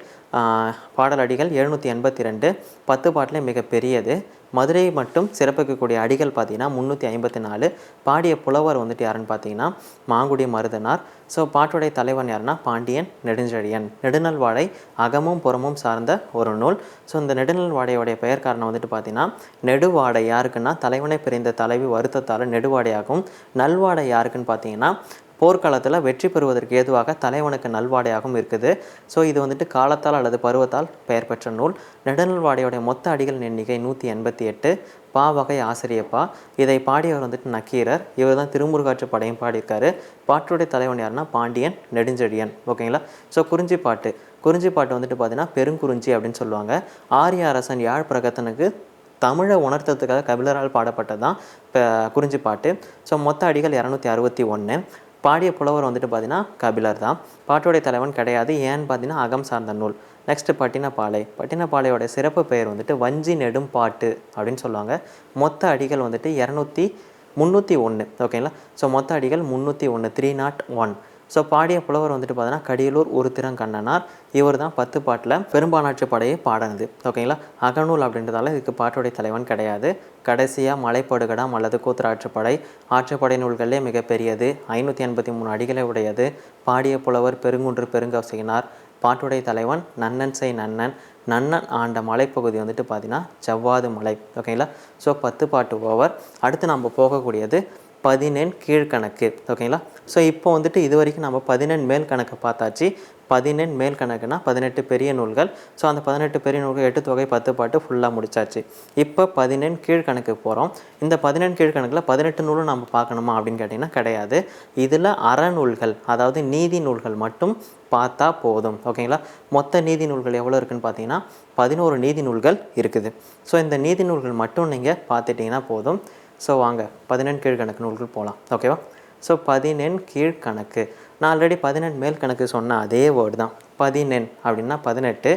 பாடல் அடிகள் எழுநூற்றி எண்பத்தி ரெண்டு. பத்து பாட்டிலே மிக பெரியது மதுரையை மட்டும் சிறப்பிக்கக்கூடிய அடிகள் பார்த்தீங்கன்னா முந்நூற்றி ஐம்பத்தி நாலு. பாடிய புலவர் வந்துட்டு யாருன்னு பார்த்தீங்கன்னா மாங்குடி மருதனார். ஸோ பாட்டுடைய தலைவன் யாருன்னா பாண்டியன் நெடுஞ்செழியன். நெடுநல்வாடை அகமும் புறமும் சார்ந்த ஒரு நூல். ஸோ இந்த நெடுநல்வாடையோடைய பெயர் காரணம் வந்துட்டு பார்த்தீங்கன்னா நெடுவாடை. யாருக்குன்னா தலைவனை பிரிந்த தலைவி வருத்தத்தால் நெடுவாடையாகும். நல்வாடை யாருக்குன்னு பார்த்தீங்கன்னா போர்க்காலத்தில் வெற்றி பெறுவதற்கு ஏதுவாக தலைவனுக்கு நல்வாடையாகவும் இருக்குது. ஸோ இது வந்துட்டு காலத்தால் அல்லது பருவத்தால் பெயர் பெற்ற நூல். நெடுநல்வாடையோடைய மொத்த அடிகள் எண்ணிக்கை நூற்றி எண்பத்தி எட்டு. பா வகை ஆசிரியப்பா. இதை பாடியவர் வந்துட்டு நக்கீரர். இவர் தான் திருமுருகாற்று படையும் பாடியிருக்காரு. பாட்டுடைய தலைவன் யாருன்னா பாண்டியன் நெடுஞ்செழியன். ஓகேங்களா? ஸோ குறிஞ்சி பாட்டு. குறிஞ்சி பாட்டு வந்துட்டு பார்த்தீங்கன்னா பெருங்குறிஞ்சி அப்படின்னு சொல்லுவாங்க. ஆரிய அரசன் யாழ் பிரகத்தனுக்கு தமிழை உணர்த்ததுக்காக கபிலரால் பாடப்பட்டது தான் இப்போ குறிஞ்சி பாட்டு. ஸோ மொத்த அடிகள் இரநூத்தி அறுபத்தி ஒன்று பாடிய புலவர் வந்துட்டு பார்த்தீங்கன்னா கபிலர் தான். பாட்டுடைய தலைவன் கிடையாது ஏன்னு பார்த்தீங்கன்னா அகம் சார்ந்த நூல். நெக்ஸ்ட் பட்டினப்பாலை பட்டினப்பாலையோட சிறப்பு பெயர் வந்துட்டு வஞ்சி நெடும் பாட்டு அப்படின்னு சொல்லுவாங்க. மொத்த அடிகள் வந்துட்டு இரநூத்தி முந்நூற்றி ஒன்று ஓகேங்களா ஸோ மொத்த அடிகள் முந்நூற்றி ஒன்று த்ரீ நாட் ஒன் ஸோ பாடிய புலவர் வந்துட்டு பார்த்தீங்கன்னா கடியலூர் உருத்திரங்கண்ணனார். இவர் தான் பத்து பாட்டில் பெரும்பானாற்று படையை பாடினது. ஓகேங்களா அகநூல் அப்படின்றதால இதுக்கு பாட்டுடைய தலைவன் கிடையாது. கடைசியாக மலைப்படுகடாம் அல்லது கூத்தராற்றுப்படை ஆற்றுப்படை நூல்களிலே மிகப்பெரியது ஐநூற்றி எண்பத்தி மூணு அடிகளை உடையது. பாடிய புலவர் பெருங்குன்று பெருங்கவசையினார் பாட்டுடை தலைவன் நன்னன் செய் நன்னன். நன்னன் ஆண்ட மலைப்பகுதி வந்துட்டு பார்த்தீங்கன்னா செவ்வாது மலை. ஓகேங்களா ஸோ பத்து பாட்டு ஓவர். அடுத்து நம்ம போகக்கூடியது பதினெண் கீழ்கணக்கு. ஓகேங்களா? ஸோ இப்போ வந்துட்டு இது வரைக்கும் நம்ம பதினெண் மேல் கணக்கு பார்த்தாச்சு. பதினெண் மேல் கணக்குனா பதினெட்டு பெரிய நூல்கள். ஸோ அந்த பதினெட்டு பெரிய நூல்கள் எட்டு தொகை பத்து பாட்டு ஃபுல்லாக முடிச்சாச்சு. இப்போ பதினெண் கீழ்கணக்கு போகிறோம் இந்த பதினெண் கீழ்கணக்கில் பதினெட்டு நூலும் நம்ம பார்க்கணுமா அப்படின்னு கேட்டிங்கன்னா கிடையாது. இதில் அறநூல்கள் அதாவது நீதி நூல்கள் மட்டும் பார்த்தா போதும். ஓகேங்களா? மொத்த நீதி நூல்கள் எவ்வளோ இருக்குன்னு பார்த்தீங்கன்னா பதினோரு நீதி நூல்கள் இருக்குது. ஸோ இந்த நீதி நூல்கள் மட்டும் நீங்கள் பார்த்துட்டிங்கன்னா போதும். ஸோ வாங்க பதினெண் கீழ்கணக்கு நூல்கள் போகலாம் ஓகேவா ஸோ பதினெண் கீழ்கணக்கு. நான் ஆல்ரெடி பதினெண் மேல் கணக்கு சொன்ன அதே வேர்டு தான். பதினெண் அப்படின்னா பதினெட்டு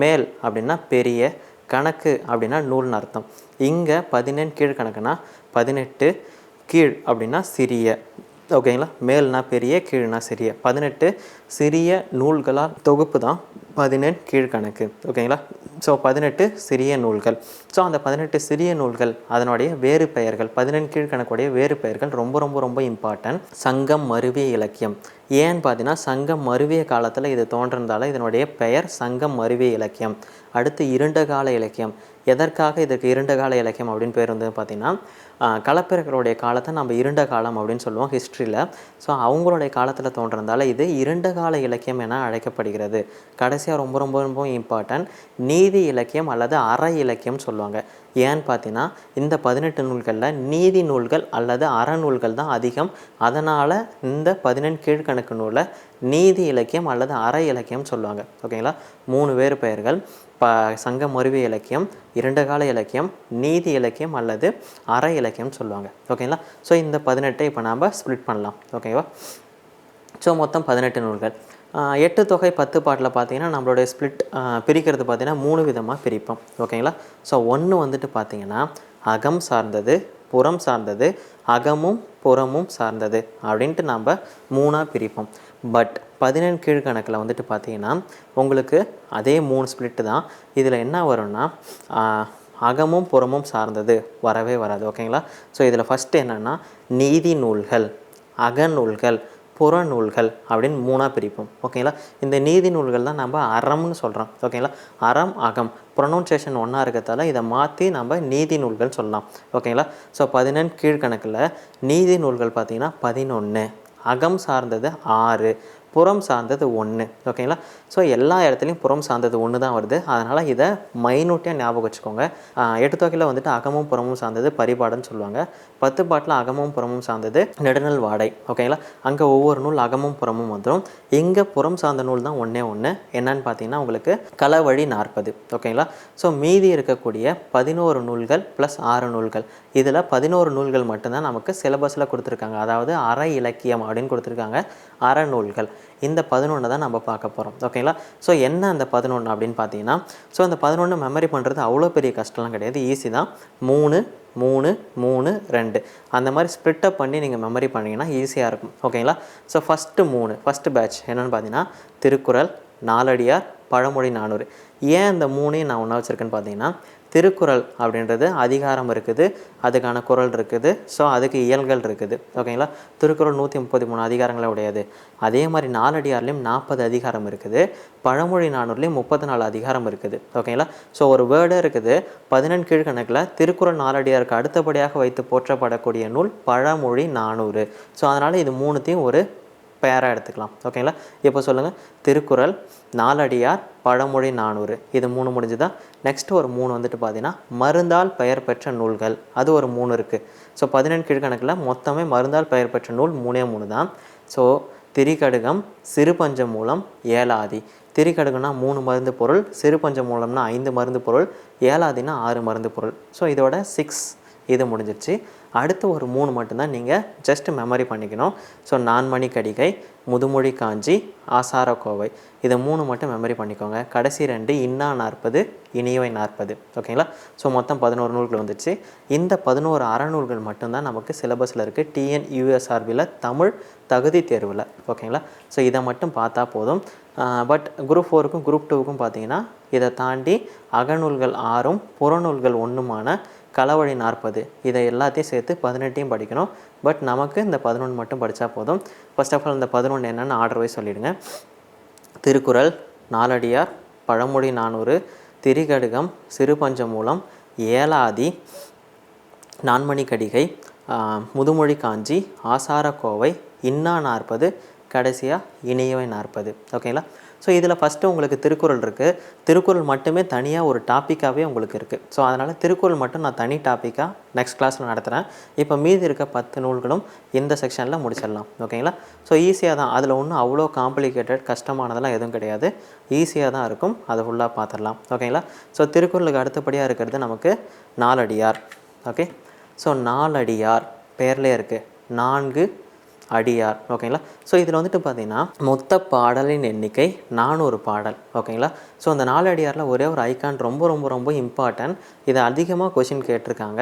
மேல் அப்படின்னா பெரிய கணக்கு அப்படின்னா நூல்னு அர்த்தம். இங்கே பதினெண் கீழ்கணக்குனா பதினெட்டு கீழ் அப்படின்னா சிறிய. ஓகேங்களா? மேல்னா பெரிய கீழ்னா சிறிய. பதினெட்டு சிறிய நூல்களால் தொகுப்பு தான் பதினெண் கீழ்கணக்கு ஓகேங்களா? ஸோ பதினெட்டு சிறிய நூல்கள். ஸோ அந்த பதினெட்டு சிறிய நூல்கள் அதனுடைய வேறு பெயர்கள் பதினெண் கீழ்கணக்குடைய வேறு பெயர்கள் ரொம்ப ரொம்ப ரொம்ப இம்பார்ட்டன்ட் சங்கம் மருவிய இலக்கியம். ஏன்னு பார்த்தீங்கன்னா சங்கம் மருவிய காலத்தில் இது தோன்றிருந்தால இதனுடைய பெயர் சங்கம் மருவிய இலக்கியம். அடுத்து இருண்ட கால இலக்கியம். எதற்காக இதற்கு இருண்ட கால இலக்கியம் அப்படின்னு பேர் வந்து பார்த்திங்கன்னா களப்பிரர்களுடைய காலத்தை நம்ம இருண்ட காலம் அப்படின்னு சொல்லுவோம் ஹிஸ்ட்ரியில் ஸோ அவங்களுடைய காலத்தில் தோன்றதால இது இருண்ட கால இலக்கியம் என அழைக்கப்படுகிறது. கடைசியாக ரொம்ப ரொம்ப ரொம்ப இம்பார்ட்டன்ட் நீதி இலக்கியம் அல்லது அற இலக்கியம் சொல்லுவாங்க. ஏன்னு பார்த்தீங்கன்னா இந்த பதினெட்டு நூல்களில் நீதி நூல்கள் அல்லது அறநூல்கள் தான் அதிகம். அதனால் இந்த பதினெண் கீழ்கணக்கு நூலை நீதி இலக்கியம் அல்லது அற இலக்கியம் சொல்லுவாங்க. ஓகேங்களா? மூணு வேறு பெயர்கள். ப சங்க மருவி இலக்கியம் இரண்டு கால இலக்கியம் நீதி இலக்கியம் அல்லது அற இலக்கியம் சொல்லுவாங்க. ஓகேங்களா? ஸோ இந்த பதினெட்டை இப்போ நாம் ஸ்ப்ளிட் பண்ணலாம். ஓகேவா? ஸோ மொத்தம் பதினெட்டு நூல்கள். எட்டு தொகை பத்து பாட்டில் பார்த்தீங்கன்னா நம்மளுடைய ஸ்ப்ளிட் பிரிக்கிறது பார்த்திங்கன்னா மூணு விதமாக பிரிப்போம். ஓகேங்களா? ஸோ ஒன்று வந்துட்டு பார்த்தீங்கன்னா அகம் சார்ந்தது புறம் சார்ந்தது அகமும் புறமும் சார்ந்தது அப்படின்ட்டு நம்ம மூணாக பிரிப்போம். பட் பதினெண் கீழ்கணக்கில் வந்துட்டு பார்த்தீங்கன்னா உங்களுக்கு அதே மூணு ஸ்பிளிட்டு தான். இதில் என்ன வரும்னா அகமும் புறமும் சார்ந்தது வரவே வராது. ஓகேங்களா? ஸோ இதில் ஃபஸ்ட்டு என்னென்னா நீதி நூல்கள் அகநூல்கள். புறநூல்கள் அப்படின்னு மூணாக பிரிப்போம். ஓகேங்களா? இந்த நீதி நூல்கள் தான் நம்ம அறம்னு சொல்கிறோம் ஓகேங்களா? அறம் அகம் ப்ரொனவுன்சேஷன் ஒன்றா இருக்கிறதால இதை மாற்றி நம்ம நீதி நூல்கள் சொல்லலாம். ஓகேங்களா? ஸோ பதினெண் கீழ்கணக்கில் நீதி நூல்கள் பார்த்திங்கன்னா பதினொன்று அகம் சார்ந்தது ஆறு. புறம் சார்ந்தது ஒன்று ஓகேங்களா ஸோ எல்லா இடத்துலையும் புறம் சார்ந்தது ஒன்று தான் வருது. அதனால் இதை மைனூட்டியாக ஞாபகம் வச்சுக்கோங்க. எட்டு தொகையில் வந்துட்டு அகமும் புறமும் சார்ந்தது பரிபாடுன்னு சொல்லுவாங்க. பத்து பாட்டில் அகமும் புறமும் சார்ந்தது நெடுநல் வாடை. ஓகேங்களா அங்கே ஒவ்வொரு நூல் அகமும் புறமும் வந்துடும் இங்கே புறம் சார்ந்த நூல் தான் ஒன்றே ஒன்று என்னன்னு பார்த்தீங்கன்னா உங்களுக்கு களவழி நாற்பது. ஓகேங்களா ஸோ மீதி இருக்கக்கூடிய பதினோரு நூல்கள் ப்ளஸ் ஆறு நூல்கள். இதில் பதினோரு நூல்கள் மட்டும்தான் நமக்கு சிலபஸில் கொடுத்துருக்காங்க. அதாவது அற இலக்கியம் அப்படின்னு கொடுத்துருக்காங்க. அறநூல்கள். இந்த பதினொன்று தான் நம்ம பார்க்க போகிறோம் ஓகேங்களா ஸோ என்ன அந்த பதினொன்று அப்படின்னு பார்த்தீங்கன்னா ஸோ அந்த பதினொன்று மெமரி பண்ணுறது அவ்வளோ பெரிய கஷ்டம்லாம் கிடையாது. ஈஸி தான். மூணு மூணு மூணு ரெண்டு. அந்த மாதிரி ஸ்ப்ளிட்டப் பண்ணி நீங்கள் மெமரி பண்ணிங்கன்னா ஈஸியாக இருக்கும். ஓகேங்களா ஸோ ஃபஸ்ட்டு மூணு ஃபஸ்ட்டு பேட்ச் என்னென்னு பார்த்தீங்கன்னா திருக்குறள் நாலடியார் பழமொழி நானூறு. ஏன் இந்த மூணையும் நான் ஒன்றா வச்சுருக்கேன்னு பார்த்தீங்கன்னா திருக்குறள் அப்படின்றது அதிகாரம் இருக்குது அதுக்கான குறள் இருக்குது ஸோ அதுக்கு இயல்கள் இருக்குது. ஓகேங்களா திருக்குறள் நூற்றி முப்பத்தி மூணு அதிகாரங்களை உடையது. அதே மாதிரி நாலடியார்லேயும் நாற்பது அதிகாரம் இருக்குது பழமொழி நானூர்லேயும் முப்பத்தி நாலு அதிகாரம் இருக்குது. ஓகேங்களா ஸோ ஒரு வேர்டே இருக்குது பதினெண் கீழ்கணக்கில் திருக்குறள் நாலடியாருக்கு அடுத்தபடியாக வைத்து போற்றப்படக்கூடிய நூல் பழமொழி நானூறு. ஸோ அதனால் இது மூணுத்தையும் ஒரு பேராக எடுத்துக்கலாம். ஓகேங்களா இப்போ சொல்லுங்கள் திருக்குறள் நாலடியார் பழமொழி நானூறு. இது மூணு முடிஞ்சுதா? நெக்ஸ்ட் ஒரு மூணு வந்துட்டு பார்த்தீங்கன்னா மருந்தால் பெயர் பெற்ற நூல்கள். அது ஒரு மூணு இருக்குது ஸோ பதினெண் கீழ்கணக்கில் மொத்தமே மருந்தால் பெயர் பெற்ற நூல் மூணே மூணு தான். ஸோ திரிகடுகம் சிறுபஞ்ச மூலம் ஏலாதி திரிகடுகம்னா மூணு மருந்து பொருள் சிறுபஞ்ச மூலம்னா ஐந்து மருந்து பொருள் ஏலாதினா ஆறு மருந்து பொருள். ஸோ இதோட சிக்ஸ் இது முடிஞ்சிருச்சு. அடுத்து ஒரு மூணு மட்டும்தான் நீங்கள் ஜஸ்ட் மெமரி பண்ணிக்கணும். ஸோ நான்மணி கடிகை முதுமொழி காஞ்சி ஆசார கோவை. இதை மூணு மட்டும் மெமரி பண்ணிக்கோங்க. கடைசி ரெண்டு இன்னா நாற்பது இனியவை நாற்பது. ஓகேங்களா ஸோ மொத்தம் பதினோரு நூல்கள் வந்துச்சு. இந்த பதினோரு அறநூல்கள் மட்டும்தான் நமக்கு சிலபஸில் இருக்குது டிஎன் யூஎஸ்ஆர்பியில் தமிழ் தகுதி தேர்வில். ஓகேங்களா ஸோ இதை மட்டும் பார்த்தா போதும். பட் குரூப் ஃபோருக்கும் குரூப் டூவுக்கும் பார்த்தீங்கன்னா இதை தாண்டி அகநூல்கள் ஆறும் புறநூல்கள் ஒன்றுமான களவழி நாற்பது. இதை எல்லாத்தையும் சேர்த்து பதினெட்டையும் படிக்கணும். பட் நமக்கு இந்த பதினொன்று மட்டும் படித்தா போதும். ஃபர்ஸ்ட் ஆஃப் ஆல் இந்த பதினொன்று என்னென்னு ஆர்டர் வைஸ் சொல்லிடுங்க. திருக்குறள் நாலடியார் பழமொழி நானூறு திரிகடுகம் சிறுபஞ்சமூலம் ஏலாதி நான்மணி கடிகை முதுமொழி காஞ்சி ஆசாரக்கோவை இன்னா நாற்பது கடைசியாக இனியவை நாற்பது. ஓகேங்களா ஸோ இதில் ஃபஸ்ட்டு உங்களுக்கு திருக்குறள் இருக்குது திருக்குறள் மட்டுமே தனியாக ஒரு டாப்பிக்காகவே உங்களுக்கு இருக்குது ஸோ அதனால் திருக்குறள் மட்டும் நான் தனி டாப்பிக்காக நெக்ஸ்ட் கிளாஸில் நடத்துகிறேன் இப்போ மீதி இருக்க பத்து நூல்களும் இந்த செக்ஷனில் முடிச்சிடலாம். ஓகேங்களா ஸோ ஈஸியாக தான். அதில் ஒன்றும் அவ்வளோ காம்ப்ளிகேட்டட் கஷ்டமானதெல்லாம் எதுவும் கிடையாது. ஈஸியாக தான் இருக்கும். அதை ஃபுல்லாக பார்த்துடலாம் ஓகேங்களா ஸோ திருக்குறளுக்கு அடுத்தபடியாக இருக்கிறது நமக்கு நாலடியார். Okay so Naladiyar. பேர்லேயே இருக்குது நான்கு அடியார் ஓகேங்களா ஸோ இதில் வந்துட்டு பார்த்தீங்கன்னா மொத்த பாடலின் எண்ணிக்கை நானூறு பாடல் ஓகேங்களா ஸோ அந்த நாலு அடியாரில் ஒரே ஒரு ஐகான் ரொம்ப ரொம்ப ரொம்ப இம்பார்ட்டன்ட் இதை அதிகமாக கொஷின் கேட்டிருக்காங்க.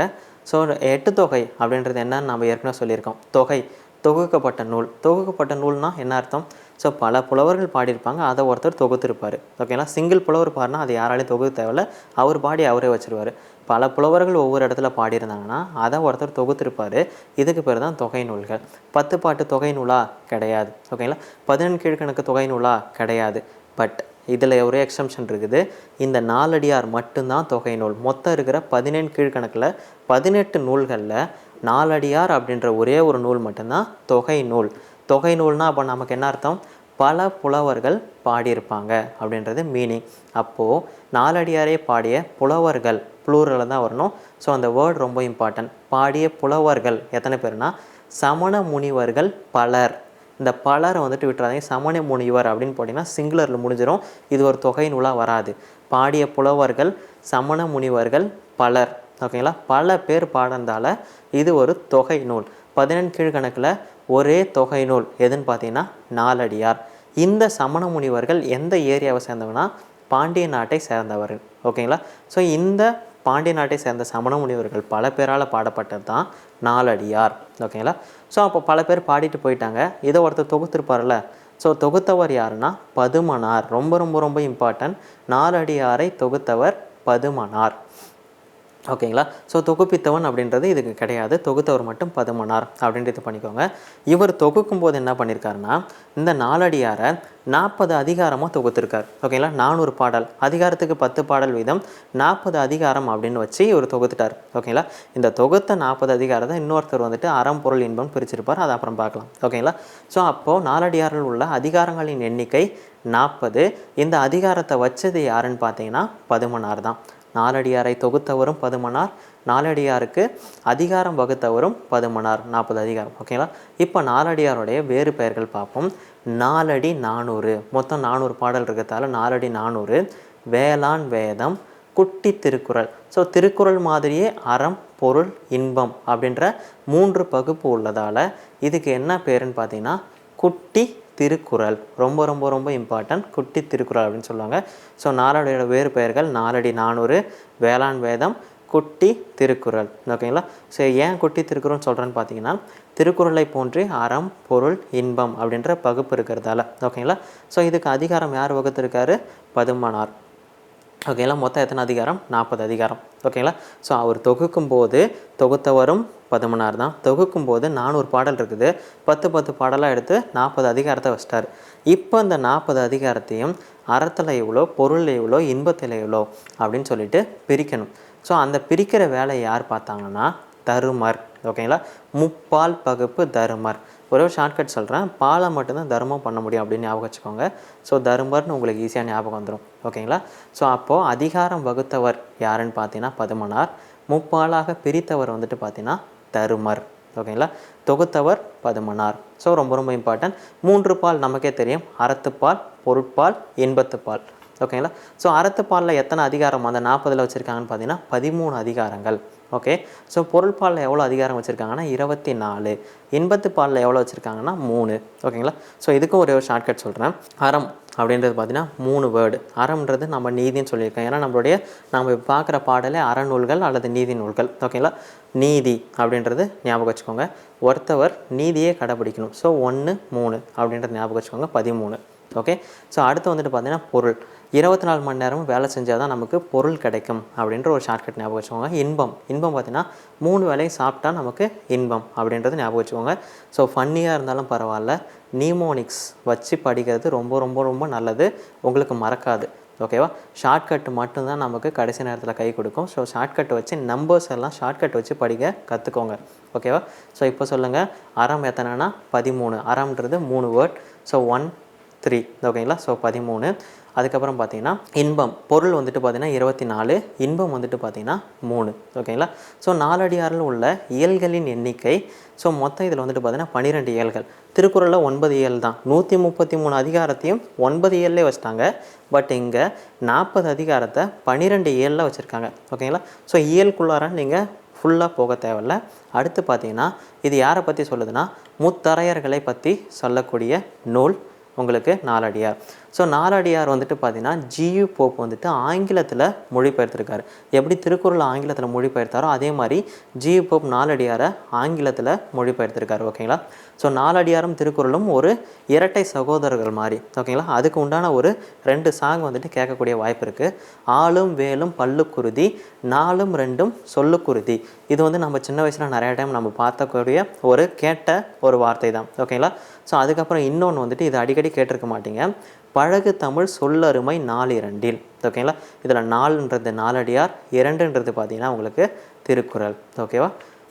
ஸோ எட்டு தொகை அப்படின்றது என்னன்னு நம்ம ஏற்கனவே சொல்லியிருக்கோம். தொகை தொகுக்கப்பட்ட நூல். தொகுக்கப்பட்ட நூல்னால் என்ன அர்த்தம்? ஸோ பல புலவர்கள் பாடியிருப்பாங்க அதை ஒருத்தர் தொகுத்திருப்பார் ஓகேங்களா சிங்கிள் புலவர் பாடினா அது யாராலையும் தொகுத்து தேவையில்ல. அவர் பாடி அவரே வச்சுருவார். பல புலவர்கள் ஒவ்வொரு இடத்துல பாடியிருந்தாங்கன்னா அதை ஒருத்தர் தொகுத்திருப்பார். இதுக்கு பேர் தான் தொகை நூல்கள். பத்து பாட்டு தொகை நூலா? கிடையாது. ஓகேங்களா? பதினெண் கீழ்கணக்கு தொகை நூலா? கிடையாது. பட் இதில் ஒரே எக்ஸம்ஷன் இருக்குது. இந்த நாலடியார் மட்டும்தான் தொகை நூல். மொத்தம் இருக்கிற பதினெண் கீழ்கணக்கில் பதினெட்டு நூல்களில் நாலடியார் அப்படின்ற ஒரே ஒரு நூல் மட்டும்தான் தொகை நூல். தொகை நூல்னால் அப்போ நமக்கு என்ன அர்த்தம்? பல புலவர்கள் பாடியிருப்பாங்க அப்படின்றது மீனிங் அப்போது நாலடியாரே பாடிய புலவர்கள் ப்ளூரில் தான் வரணும். ஸோ அந்த வேர்ட் ரொம்ப இம்பார்ட்டன்ட் பாடிய புலவர்கள் எத்தனை பேர்னா சமண முனிவர்கள் பலர். இந்த பலரை வந்துட்டு விட்டுறாதீங்க. சமண முனிவர் அப்படின்னு போட்டிங்கன்னா சிங்குலரில் முடிஞ்சிடும் இது ஒரு தொகை நூலாக வராது. பாடிய புலவர்கள் சமண முனிவர்கள் பலர். ஓகேங்களா பல பேர் பாடந்தால் இது ஒரு தொகை நூல். பதினெண் கீழ்கணக்கில் ஒரே தொகை நூல். எதுன்னு பார்த்தீங்கன்னா நாலடியார். இந்த சமண முனிவர்கள் எந்த ஏரியாவை சேர்ந்தவங்கன்னா பாண்டிய நாட்டை சேர்ந்தவர்கள். ஓகேங்களா ஸோ இந்த பாண்டிய நாட்டை சேர்ந்த சமண முனிவர்கள் பல பேரால் பாடப்பட்டது தான் நாலடியார். ஓகேங்களா ஸோ அப்போ பல பேர் பாடிட்டு போயிட்டாங்க. இதை ஒருத்தர் தொகுத்திருப்பார்ல ஸோ தொகுத்தவர் யாருன்னா பதுமனார். ரொம்ப ரொம்ப ரொம்ப இம்பார்ட்டன்ட் நாலடியாரை தொகுத்தவர் பதுமனார். ஓகேங்களா? ஸோ தொகுப்பித்தவன் அப்படின்றது இதுக்கு கிடையாது. தொகுத்தவர் மட்டும் பதுமனார் அப்படின்றது பண்ணிக்கோங்க. இவர் தொகுக்கும் போது என்ன பண்ணியிருக்காருன்னா இந்த நாலடியாரை நாற்பது அதிகாரமாக தொகுத்திருக்கார். ஓகேங்களா? நானூறு பாடல். அதிகாரத்துக்கு பத்து பாடல் வீதம் நாற்பது அதிகாரம் அப்படின்னு வச்சு இவர் தொகுத்துட்டார். ஓகேங்களா? இந்த தொகுத்த நாற்பது அதிகாரத்தை இன்னொருத்தர் வந்துட்டு அறம் பொருள் இன்பம் பிரிச்சிருப்பார். அதை அப்புறம் பார்க்கலாம். ஓகேங்களா? ஸோ அப்போது நாலடியாரில் உள்ள அதிகாரங்களின் எண்ணிக்கை நாற்பது இந்த அதிகாரத்தை வச்சது யாருன்னு பார்த்தீங்கன்னா பதுமனார் தான். நாலடியாரை தொகுத்தவரும் பதுமனார் நாலடியாருக்கு அதிகாரம் வகுத்தவரும் பதுமனார் நாற்பது அதிகாரம் ஓகேங்களா இப்போ நாலடியாருடைய வேறு பெயர்கள் பார்ப்போம். நாலடி நானூறு. மொத்தம் நானூறு பாடல் இருக்கிறதால நாலடி நானூறு. வேளாண் வேதம் குட்டி திருக்குறள். ஸோ திருக்குறள் மாதிரியே அறம் பொருள் இன்பம் அப்படின்ற மூன்று பகுப்பு உள்ளதால் இதுக்கு என்ன பேருன்னு பார்த்தீங்கன்னா குட்டி திருக்குறள். ரொம்ப ரொம்ப ரொம்ப இம்பார்ட்டன்ட் குட்டி திருக்குறள் அப்படின்னு சொல்லுவாங்க. ஸோ நாலடியோட வேறு பெயர்கள் நாலடி நானூறு வேளாண் வேதம் குட்டி திருக்குறள். ஓகேங்களா? ஸோ ஏன் குட்டி திருக்குறள்னு சொல்கிறேன்னு பார்த்தீங்கன்னா திருக்குறளை போன்று அறம் பொருள் இன்பம் அப்படின்ற பகுப்பு இருக்கிறதால. ஓகேங்களா? ஸோ இதுக்கு அதிகாரம் யார் வகுத்திருக்காரு? பதுமனார். ஓகேங்களா மொத்தம் எத்தனை அதிகாரம்? நாற்பது அதிகாரம். ஓகேங்களா ஸோ அவர் தொகுக்கும் போது தொகுத்தவரும் பதுமனார் தான். தொகுக்கும் போது நானூறு பாடல் இருக்குது. பத்து பத்து பாடலாக எடுத்து நாற்பது அதிகாரத்தை வச்சிட்டார். இப்போ இந்த நாற்பது அதிகாரத்தையும் அறத்தில் எவ்வளோ பொருள் எவ்வளோ இன்பத்தில் எவ்வளோ அப்படின்னு சொல்லிட்டு பிரிக்கணும். ஸோ அந்த பிரிக்கிற வேலையை யார் பார்த்தாங்கன்னா தருமர். ஓகேங்களா முப்பால் பகுப்பு தருமர். ஒரே ஒரு ஷார்ட்கட் சொல்கிறேன் பாலை மட்டும்தான் தர்மம் பண்ண முடியும் அப்படின்னு ஞாபகம் வச்சுக்கோங்க. ஸோ தர்மர்னு உங்களுக்கு ஈஸியாக ஞாபகம் வந்துடும் ஓகேங்களா ஸோ அப்போது அதிகாரம் வகுத்தவர் யாருன்னு பார்த்தீங்கன்னா பதுமனார். முப்பாலாக பிரித்தவர் வந்துட்டு பார்த்தீங்கன்னா தருமர். ஓகேங்களா தொகுத்தவர் பதுமனார். ஸோ ரொம்ப ரொம்ப இம்பார்ட்டன்ட் மூன்று பால் நமக்கே தெரியும். அறத்துப்பால் பொருட்பால் இன்பத்துப்பால். ஓகேங்களா ஸோ அறத்துப்பாலில் எத்தனை அதிகாரம்? அந்த நாற்பதில் வச்சுருக்காங்கன்னு பார்த்தீங்கன்னா பதிமூணு அதிகாரங்கள். ஓகே ஸோ பொருள்பாலில் எவ்வளோ அதிகாரம் வச்சுருக்காங்கன்னா இருபத்தி நாலு இன்பத்து பாலில் எவ்வளோ வச்சுருக்காங்கன்னா மூணு. ஓகேங்களா ஸோ இதுக்கும் ஒரு ஷார்ட்கட் சொல்கிறேன் அறம் அப்படின்றது பார்த்திங்கன்னா மூணு வேர்டு அறம்ன்றது நம்ம நீதின்னு சொல்லியிருக்கோம். ஏன்னா நம்மளுடைய நம்ம பார்க்குற பாடலே அறநூல்கள் அல்லது நீதி நூல்கள். ஓகேங்களா நீதி அப்படின்றது ஞாபகம் வச்சுக்கோங்க. ஒருத்தவர் நீதியே கடைபிடிக்கணும். ஸோ ஒன்று மூணு அப்படின்றது ஞாபகம் வச்சுக்கோங்க. பதிமூணு. ஓகே ஸோ அடுத்து வந்துட்டு பார்த்தீங்கன்னா பொருள். இருபத்தி நாலு மணி நேரமும் வேலை செஞ்சால் தான் நமக்கு பொருள் கிடைக்கும் அப்படின்ற ஒரு ஷார்ட்கட் ஞாபகம் வச்சுக்கோங்க. இன்பம். இன்பம் பார்த்தீங்கன்னா மூணு வேலையும் சாப்பிட்டா நமக்கு இன்பம் அப்படின்றது ஞாபகம் வச்சுக்கோங்க. ஸோ ஃபன்னியாக இருந்தாலும் பரவாயில்ல. நியூமோனிக்ஸ் வச்சு படிக்கிறது ரொம்ப ரொம்ப ரொம்ப நல்லது. உங்களுக்கு மறக்காது. ஓகேவா ஷார்ட்கட் மட்டும்தான் நமக்கு கடைசி நேரத்தில் கை கொடுக்கும். ஸோ ஷார்ட்கட் வச்சு நம்பர்ஸ் எல்லாம் ஷார்ட்கட் வச்சு படிக்க கற்றுக்கோங்க ஓகேவா ஸோ இப்போ சொல்லுங்கள் அறம் எத்தனைனா பதிமூணு. அறம்ன்றது மூணு வேர்ட் ஸோ ஒன் த்ரீ ஓகேங்களா? ஸோ பதிமூணு. அதுக்கப்புறம் பார்த்தீங்கன்னா இன்பம். பொருள் வந்துட்டு பார்த்தீங்கன்னா இருபத்தி நாலு இன்பம் வந்துட்டு பார்த்தீங்கன்னா மூணு. ஓகேங்களா? ஸோ நாலடியாரில் உள்ள இயல்களின் எண்ணிக்கை. ஸோ மொத்தம் இதில் வந்துட்டு பார்த்தீங்கன்னா பன்னிரெண்டு இயல்கள். திருக்குறளில் ஒன்பது இயல் தான். நூற்றி முப்பத்தி மூணு அதிகாரத்தையும் ஒன்பது இயல்லே வச்சுட்டாங்க. பட் இங்கே நாற்பது அதிகாரத்தை பன்னிரெண்டு இயலில் வச்சுருக்காங்க. ஓகேங்களா? ஸோ இயல்குள்ளார நீங்கள் ஃபுல்லாக போக தேவையில்ல. அடுத்து பார்த்தீங்கன்னா இது யாரை பற்றி சொல்லுதுன்னா முத்தரையர்களை பற்றி சொல்லக்கூடிய நூல். உங்களுக்கு நாலடியார். ஸோ நாலடியார் வந்துட்டு பார்த்தீங்கன்னா ஜியு போப் வந்துட்டு ஆங்கிலத்தில் மொழிபெயர்த்திருக்காரு. எப்படி திருக்குறள் ஆங்கிலத்தில் மொழிபெயர்த்தாரோ அதே மாதிரி ஜியு போப் நாலடியாரை ஆங்கிலத்தில் மொழிபெயர்த்திருக்காரு ஓகேங்களா ஸோ நாலடியாரும் திருக்குறளும் ஒரு இரட்டை சகோதரர்கள் மாதிரி ஓகேங்களா அதுக்கு உண்டான ஒரு ரெண்டு சாங் வந்துட்டு கேட்கக்கூடிய வாய்ப்பு இருக்குது ஆளும் வேலும் பல்லுக்குருதி நாலும் ரெண்டும் சொல்லுக்குருதி இது வந்து நம்ம சின்ன வயசில் நிறைய டைம் நம்ம பார்த்தக்கூடிய ஒரு கேட்ட ஒரு வார்த்தை தான். ஓகேங்களா ஸோ அதுக்கப்புறம் இன்னொன்று வந்துட்டு இது அடிக்கடி கேட்டிருக்க மாட்டீங்க. பழகு தமிழ் சொல்லருமை நாலிரண்டில். ஓகேங்களா இதில் நாலுன்றது நாலடியார் இரண்டுன்றது பார்த்தீங்கன்னா உங்களுக்கு திருக்குறள். ஓகேவா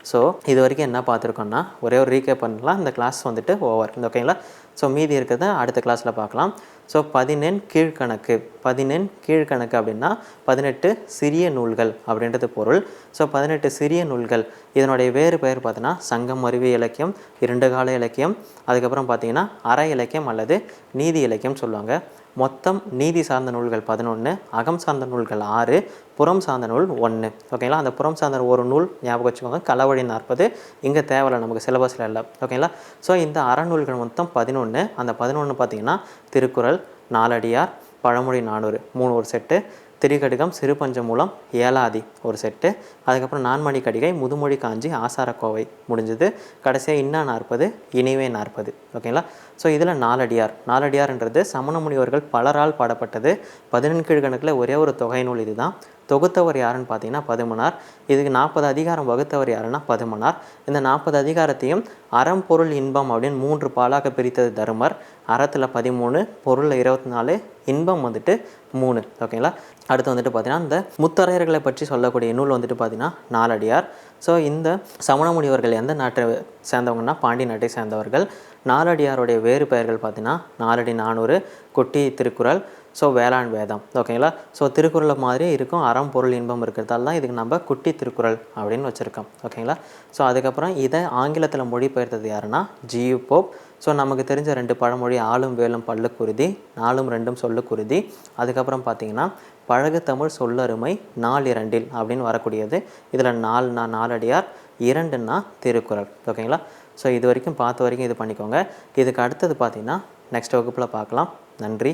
ஸோ இது வரைக்கும் என்ன பார்த்துருக்கோன்னா ஒரே ஒரு ரீகேப் பண்ணலாம். இந்த கிளாஸ் வந்துட்டு ஓவர் ஓகேங்களா ஸோ மீதி இருக்கிறத அடுத்த கிளாஸில் பார்க்கலாம். ஸோ பதினெண் கீழ்கணக்கு. பதினெண் கீழ்கணக்கு அப்படின்னா பதினெட்டு சிறிய நூல்கள் அப்படின்றது பொருள். ஸோ பதினெட்டு சிறிய நூல்கள். இதனுடைய வேறு பெயர் பார்த்தீங்கன்னா சங்கம் அருவி இலக்கியம் இரண்டு கால இலக்கியம் அதுக்கப்புறம் பார்த்தீங்கன்னா அற இலக்கியம் அல்லது நீதி இலக்கியம் சொல்லுவாங்க. மொத்தம் நீதி சார்ந்த நூல்கள் பதினொன்று அகம் சார்ந்த நூல்கள் ஆறு புறம் சார்ந்த நூல் ஒன்று ஓகேங்களா அந்த புறம் சார்ந்த ஒரு நூல் ஞாபகம் வச்சுக்கோங்க. களவழி நாற்பது இங்கே தேவையில்லை நமக்கு சிலபஸில் இல்லை. ஓகேங்களா ஸோ இந்த அறநூல்கள் மொத்தம் பதினொன்று அந்த பதினொன்று பார்த்திங்கன்னா திருக்குறள் நாலடியார் பழமொழி நானூறு. மூணு ஒரு செட்டு. திரிகடுகம் சிறுபஞ்சமூலம் ஏலாதி ஒரு செட்டு. அதுக்கப்புறம் நான்மணி கடிகை முதுமொழி காஞ்சி ஆசாரக்கோவை. முடிஞ்சது. கடைசியாக இன்னா நாற்பது இனிவே நாற்பது. ஓகேங்களா? ஸோ இதில் நாலடியார். நாலடியார்ன்றது சமண முனிவர்கள் பலரால் பாடப்பட்டது. பதினெண்கீழ் கணக்கில் ஒரே ஒரு தொகை நூல் இதுதான். தொகுத்தவர் யாருன்னு பார்த்தீங்கன்னா பதுமனார். இதுக்கு நாற்பது அதிகாரம் வகுத்தவர் யாருன்னா பதுமனார். இந்த நாற்பது அதிகாரத்தையும் அறம் பொருள் இன்பம் அப்படின்னு மூன்று பாலாக பிரித்தது தருமர். அறத்தில் பதிமூணு பொருளில் இருபத்தி நாலு இன்பம் வந்துட்டு மூணு. ஓகேங்களா? அடுத்து வந்துட்டு பார்த்தீங்கன்னா இந்த முத்தரையர்களை பற்றி சொல்லக்கூடிய நூல் வந்துட்டு பார்த்தீங்கன்னா நாலடியார். ஸோ இந்த சமணமுனிவர்கள் எந்த நாட்டை சேர்ந்தவங்கன்னா பாண்டி நாட்டை சேர்ந்தவர்கள். நாலடியாருடைய வேறு பெயர்கள் பார்த்தீங்கன்னா நாலடி நானூறு கொட்டி திருக்குறள் ஸோ வேளாண் வேதம். ஓகேங்களா ஸோ திருக்குறளை மாதிரியே இருக்கும். அறம் பொருள் இன்பம் இருக்கிறதால தான் இதுக்கு நம்ம குட்டி திருக்குறள் அப்படின்னு வச்சுருக்கோம். ஓகேங்களா ஸோ அதுக்கப்புறம் இதை ஆங்கிலத்தில் மொழிபெயர்த்தது யாருன்னா? G U Pope. ஸோ நமக்கு தெரிஞ்ச ரெண்டு பழமொழி ஆளும் வேலும் பல்லுக்குருதி நாலும் ரெண்டும் சொல்லுக்குருதி அதுக்கப்புறம் பார்த்தீங்கன்னா பழகு தமிழ் சொல்லருமை நாலிரண்டில் அப்படின்னு வரக்கூடியது. இதில் நாலு நா நாலடியார் இரண்டுன்னா திருக்குறள். ஓகேங்களா ஸோ இது வரைக்கும் பார்த்த வரைக்கும் இது பண்ணிக்கோங்க. இதுக்கு அடுத்தது பார்த்தீங்கன்னா நெக்ஸ்ட் வகுப்பில் பார்க்கலாம். நன்றி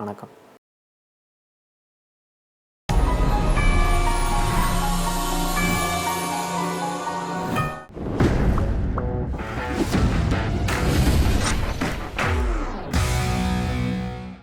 வணக்கம்.